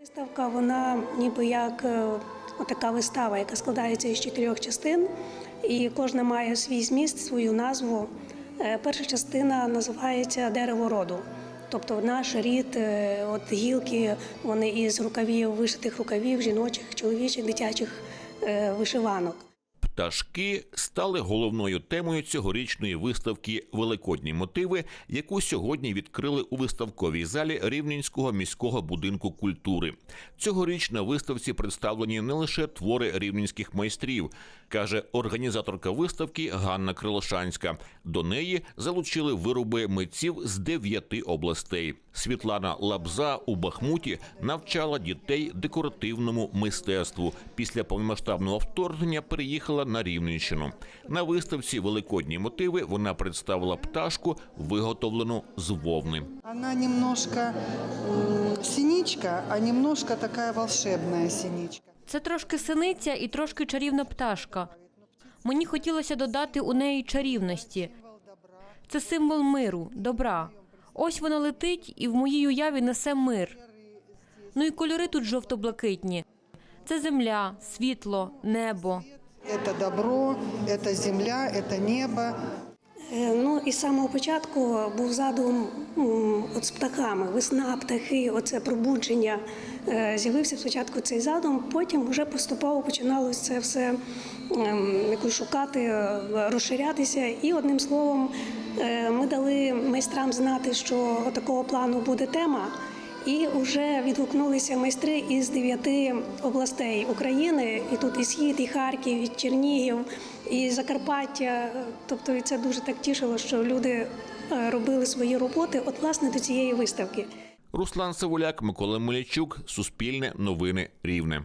Виставка, вона ніби як е, така вистава, яка складається із чотирьох частин, і кожна має свій зміст, свою назву. Е, Перша частина називається Дерево роду. Тобто наш рід, е, от гілки, вони із рукавів, вишитих рукавів, жіночих, чоловічих, дитячих вишиванок. Пташки стали головною темою цьогорічної виставки Великодні мотиви, яку сьогодні відкрили у виставковій залі Рівненського міського будинку культури. Цьогоріч на виставці представлені не лише твори рівненських майстрів, каже організаторка виставки Ганна Крилошанська. До неї залучили вироби митців з дев'яти областей. Світлана Лабза у Бахмуті навчала дітей декоративному мистецтву. Після повномасштабного вторгнення переїхала на Рівненщину. На виставці Великодні мотиви вона представила пташку, виготовлену з вовни. Она немножко синичка, а немножко такая волшебная синичка. Це трошки синиця і трошки чарівна пташка. Мені хотілося додати у неї чарівності. Це символ миру, добра. Ось вона летить і в моїй уяві несе мир. Ну і кольори тут жовто-блакитні. Це земля, світло, небо. Это добро, это земля, это небо. Е, Ну і з самого початку був задум м, от з птахами, весна, птахи, оце пробудження. Е, З'явився спочатку цей задум, потім вже поступово починалося це все ем, якось шукати, е, розширятися. І одним словом, е, ми дали майстрам знати, що такого плану буде тема. І вже відгукнулися майстри із дев'яти областей України, і тут і схід, і Харків, і Чернігів, і Закарпаття. Тобто це дуже так тішило, що люди е, робили свої роботи от власне до цієї виставки. Руслан Савуляк, Микола Мулячук, Суспільне новини Рівне.